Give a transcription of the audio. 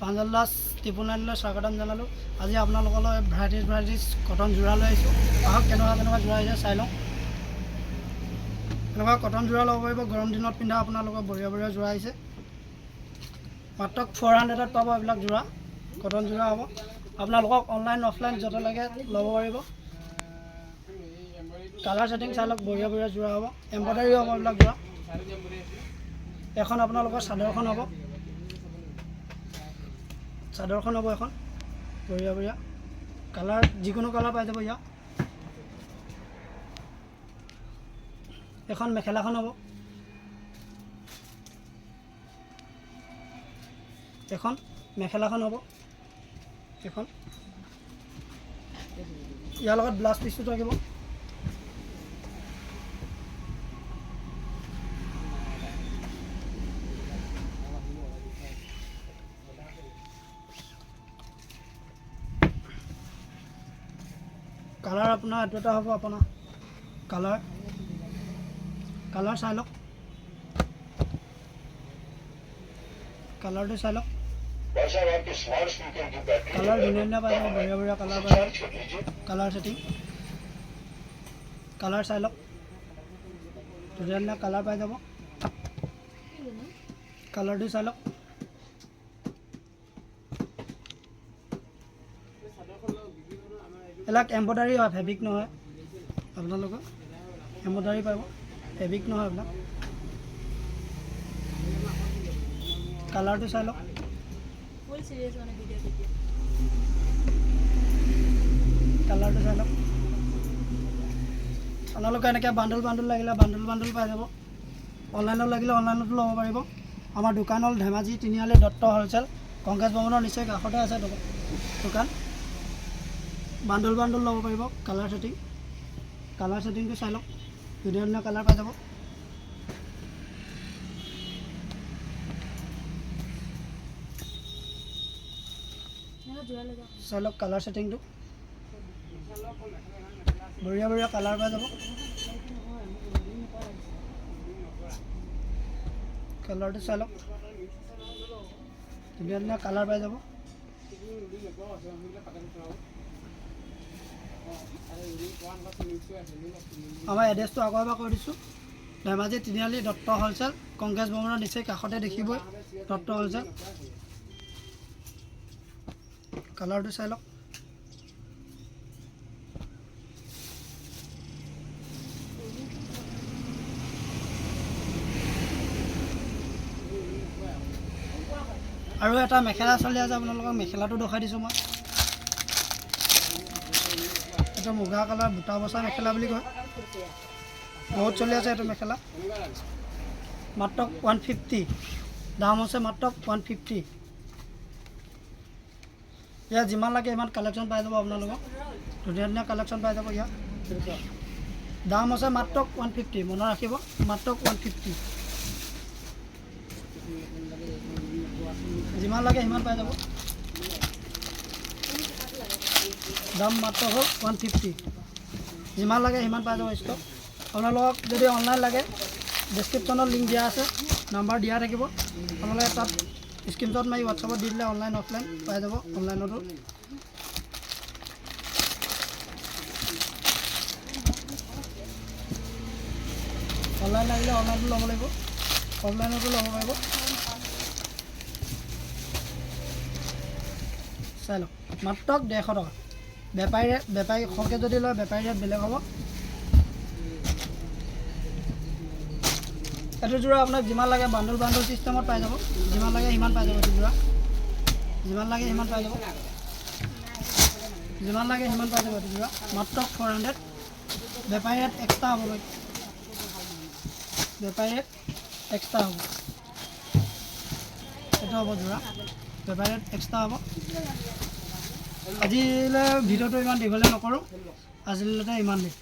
Triple নাইনলৈ স্বাগতম জনালোঁ। আজি আপোনালোকলৈ ভেৰাইটিজ ভেৰাইটিজ কটন যোৰা লৈ আহিছোঁ। আহক, কেনেকুৱা কেনেকুৱা যোৰা আহিছে চাই লওঁ। এনেকুৱা কটন যোৰা ল'ব পাৰিব? গৰম দিনত পিন্ধা আপোনালোকৰ বঢ়িয়া বঢ়িয়া যোৰা আহিছে। মাত্ৰ ফ'ৰ হাণ্ড্ৰেডত পাব এইবিলাক যোৰা। কটন যোৰা হ'ব। আপোনালোকক অনলাইন অফলাইন য'তে লাগে ল'ব পাৰিব। কালাৰ ছেটিং চাই লওক, বঢ়িয়া বঢ়িয়া যোৰা হ'ব। এম্ব্ৰইডাৰী হ'ব এইবিলাক যোৰা। এখন আপোনালোকৰ চাদৰখন হ'ব। চাদৰখন হ'ব এখন। বঢ়িয়া বঢ়িয়া। কালাৰ যিকোনো কালাৰ পাই যাব ইয়াত এখন মেখেলাখন হ'ব। এখন মেখেলাখন হ'ব। এখন। ইয়াৰ লগত ব্লাউজ পিচটো থাকিব। কালাৰ আপোনাৰ এইটো এটা হ'ব আপোনাৰ। কালাৰ। কালাৰ চাই লওক। কালাৰটো চাই লওক। কালাৰ ধুনীয়া ধুনীয়া পাই যাব, বঢ়িয়া বঢ়িয়া কালাৰ পাই যাব। কালাৰ চেটিং কালাৰ চাই লওক। ধুনীয়া ধুনীয়া কালাৰ পাই যাব। কালাৰটো চাই লওক। এইবিলাক এম্ব্ৰইডাৰী হয় ফেব্ৰিক নহয়। আপোনালোকৰ? এম্ব্ৰইডাৰী পাব ফেব্ৰিক নহয় এইবিলাক। কালাৰটো চাই লওক। সিরিজ মানে কালাৰটো চাই লওক। আপোনালোকে এনেকৈ বাণ্ডল বাণ্ডল লাগিলে বাণ্ডল বাণ্ডল পাই যাব। অনলাইনত লাগিলে অনলাইনতো ল'ব পাৰিব। আমাৰ দোকান হ'ল ধেমাজি তিনিআলি দত্ত হ'লচেল কংগ্ৰেছ ভৱনৰ নিচেই কাষতে আছে দোকান। বাণ্ডল বাণ্ডল ল'ব পাৰিব কালাৰ ছেটিং কালাৰ ছেটিংটো চাই লওক ধুনীয়া ধুনীয়া কালাৰ পাই যাব। চাই লওক কালাৰ ছেটিংটো বঢ়িয়া বঢ়িয়া কালাৰ পাই যাব। কালাৰটো চাই লওক। ধুনীয়া ধুনীয়া কালাৰ পাই যাব। আমাৰ এড্ৰেছটো আকৌ এবাৰ কৈ দিছোঁ। ধেমাজি তিনিআলি দত্ত হ'লচেল, কংগ্ৰেছ ভৱনৰ নিচেই কাষতে দেখিবই, দত্ত হ'লচেল। কালাৰটো চাই লওক। আৰু এটা মেখেলা চলি আছে, আপোনালোকক মেখেলাটো দেখাই দিছোঁ মই। এইটো মুগা কালাৰ, বুটা বচা মেখেলা বুলি কয়। বহুত চলি আছে এইটো মেখেলা। মাত্ৰ ওৱান ফিফটি দাম হৈছে মাত্ৰ ওৱান ফিফটি ইয়াত যিমান লাগে সিমান কালেকশ্যন পাই যাব আপোনালোকক। ধুনীয়া ধুনীয়া কালেকশ্যন পাই যাব ইয়াত। দাম আছে মাত্ৰ ওৱান ফিফটি মনত ৰাখিব, মাত্ৰ ওৱান ফিফটি যিমান লাগে সিমান পাই যাব। দাম মাত্ৰ হ'ল ওৱান ফিফটি যিমান লাগে সিমান পাই যাব ষ্টক আপোনালোকক যদি অনলাইন লাগে ডেছক্ৰিপশ্যনত লিংক দিয়া আছে নাম্বাৰ দিয়া থাকিব। আপোনালোকে তাত স্ক্ৰীনশ্বট মাৰি হোৱাটছআপত দি দিলে অনলাইন অফলাইন পাই যাব অনলাইনতো অনলাইন লাগিলে অনলাইনতো ল'ব লাগিব। অফলাইনতো ল'ব পাৰিব চাই লওক, মাত্ৰ ডেৰশ টকা। বেপাৰী ৰেট বেপাৰী সৰহকৈ যদি লয় বেপাৰী ৰেট বেলেগ হ'ব। এইটো যোৰা আপোনাক যিমান লাগে বান্দুল বান্দুল চিষ্টেমত পাই যাব। যিমান লাগে সিমান পাই যাব এইটো যোৰা যিমান লাগে সিমান পাই যাব। যিমান লাগে সিমান পাই যাব এইটো যোৰা মাত্ৰ ফ'ৰ হাণ্ড্ৰেড বেপাৰী ৰেট এক্সট্ৰা হ'ব বেপাৰী ৰেট এক্সট্ৰা হ'ব। এইটো হ'ব যোৰা বেপাৰী ৰেট এক্সট্ৰা হ'ব। আজিলৈ ভিডিঅ'টো ইমান দীঘলীয়া নকৰোঁ আজিলৈকে ইমান দিম